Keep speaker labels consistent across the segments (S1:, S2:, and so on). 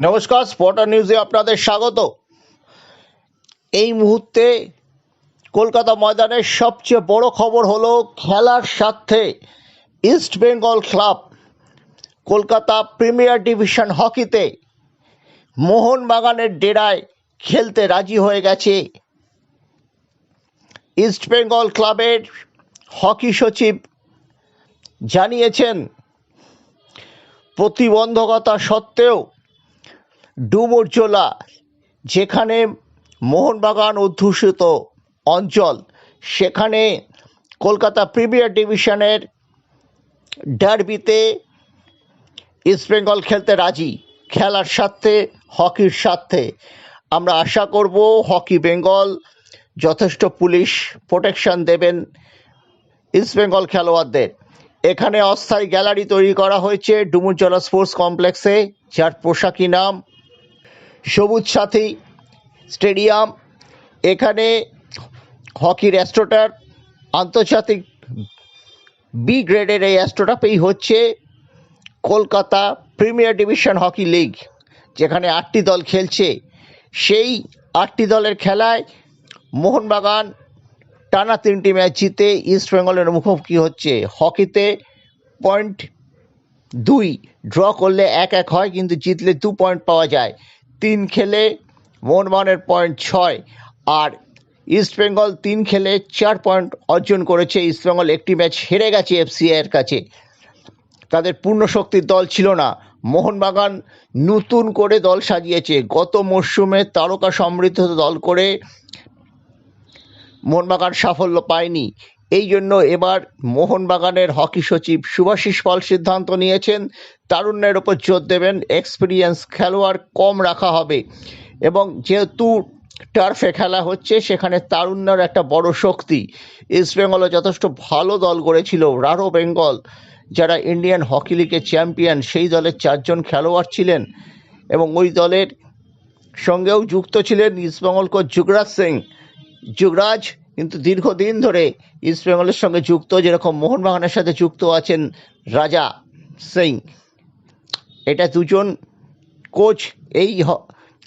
S1: নমস্কার স্পটার নিউজে আপনাদের স্বাগত। এই মুহূর্তে কলকাতা ময়দানের সবচেয়ে বড় খবর হলো খেলার স্বার্থে East Bengal club Kolkata premier division হকিতে মোহনবাগানের ডেরায় খেলতে রাজি হয়ে গেছে। ইস্ট বেঙ্গল ক্লাবের হকি সচিব জানিয়েছেন, প্রতিবন্ধকতা সত্ত্বেও ডুমুরজোলা যেখানে মোহনবাগান অধ্যুষিত অঞ্চল, সেখানে কলকাতা প্রিমিয়ার ডিভিশনের ডার্বিতে ইস্টবেঙ্গল খেলতে রাজি। খেলার স্বার্থে, হকির স্বার্থে। আমরা আশা করব হকি বেঙ্গল, যথেষ্ট পুলিশ প্রোটেকশন দেবেন ইস্টবেঙ্গল খেলোয়াড়দের। এখানে অস্থায়ী গ্যালারি তৈরি করা হয়েছে ডুমুরজলা স্পোর্টস কমপ্লেক্সে, যার পোশাকি নাম সবুজ সাথী স্টেডিয়াম, এখানে হকির অ্যাস্ট্রোটার আন্তর্জাতিক বি গ্রেডের এই অ্যাস্ট্রোটাপেই হচ্ছে Kolkata premier division hockey league যেখানে আটটি দল খেলছে। সেই আটটি দলের খেলায় মোহনবাগান টানা তিনটি ম্যাচ জিতে ইস্ট বেঙ্গলের মুখোমুখি হচ্ছে। হকিতে পয়েন্ট দুই ড্র করলে এক এক হয়, কিন্তু জিতলে দু পয়েন্ট পাওয়া যায়। তিন খেলে মোহনবাগানের পয়েন্ট ছয়। আর ইস্টবেঙ্গল তিন খেলে চার পয়েন্ট অর্জন করেছে। ইস্টবেঙ্গল একটি ম্যাচ হেরে গেছে এফসিআই এর কাছে। তাদের পূর্ণ শক্তির দল ছিল না। মোহনবাগান নতুন করে দল সাজিয়েছে। গত মরশুমে তারকা সমৃদ্ধ দল করে মোহনবাগান সাফল্য পায়নি। এই জন্য এবার মোহনবাগানের হকি সচিব শুভাশিস পাল সিদ্ধান্ত নিয়েছেন, তারুণ্যের ওপর জোর দেবেন এক্সপিরিয়েন্স খেলোয়াড় কম রাখা হবে। এবং যেহেতু টার্ফে খেলা হচ্ছে, সেখানে তারুণ্যর একটা বড় শক্তি। ইস্ট বেঙ্গলও যথেষ্ট ভালো দল গড়েছিল রারো বেঙ্গল যারা ইন্ডিয়ান হকি লিগের চ্যাম্পিয়ন সেই দলের চারজন খেলোয়াড় ছিলেন। এবং ওই দলের সঙ্গেও যুক্ত ছিলেন ইস্টবেঙ্গল কোচ যুগরাজ সিং। যুবরাজ কিন্তু দীর্ঘদিন ধরে ইস্ট বেঙ্গলের সঙ্গে যুক্ত, যেরকম মোহনবাগানের সাথে যুক্ত আছেন রাজা সিং। এটা দুজন কোচ এই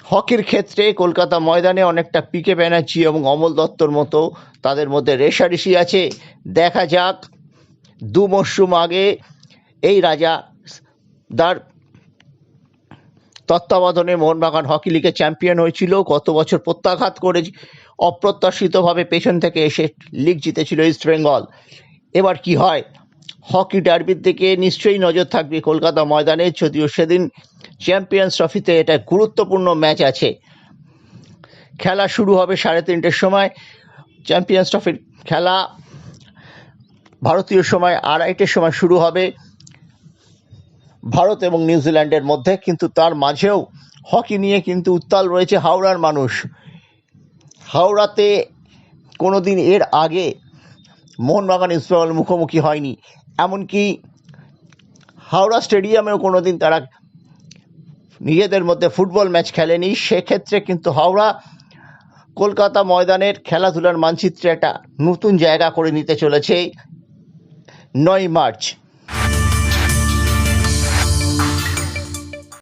S1: হকির ক্ষেত্রে কলকাতা ময়দানে অনেকটা পিকে ব্যানার্জি এবং অমল দত্তর মতো তাদের মধ্যে রেশারেশি আছে। দেখা যাক, দু মরশুম আগে এই রাজা দার তত্ত্বাবধানে মোহনবাগান হকি লিগে চ্যাম্পিয়ন হয়েছিল। গত বছর প্রত্যাঘাত করে অপ্রত্যাশিতভাবে পেছন থেকে এসে লিগ জিতেছিল ইস্ট বেঙ্গল এবার কি হয়? হকি ডার্বির দিকে নিশ্চয়ই নজর থাকবে কলকাতা ময়দানে, যদিও সেদিন চ্যাম্পিয়ন্স ট্রফিতে এটা গুরুত্বপূর্ণ ম্যাচ আছে। খেলা শুরু হবে সাড়ে তিনটের সময়। চ্যাম্পিয়ন্স ট্রফির খেলা ভারতীয় সময় আড়াইটের সময় শুরু হবে। ভারত এবং নিউজিল্যান্ডের মধ্যে, কিন্তু তার মাঝেও হকি নিয়ে কিন্তু উত্তাল রয়েছে হাওড়ার মানুষ। হাওড়াতে কোনো দিন এর আগে মোহনবাগান ইস্টবেঙ্গল মুখোমুখি হয়নি। এমনকি হাওড়া স্টেডিয়ামেও কোনো দিন তারা নিজেদের মধ্যে ফুটবল ম্যাচ খেলেনি। সেক্ষেত্রে কিন্তু হাওড়া কলকাতা ময়দানের খেলাধুলার মানচিত্রে একটা নতুন জায়গা করে নিতে চলেছে নয় মার্চ।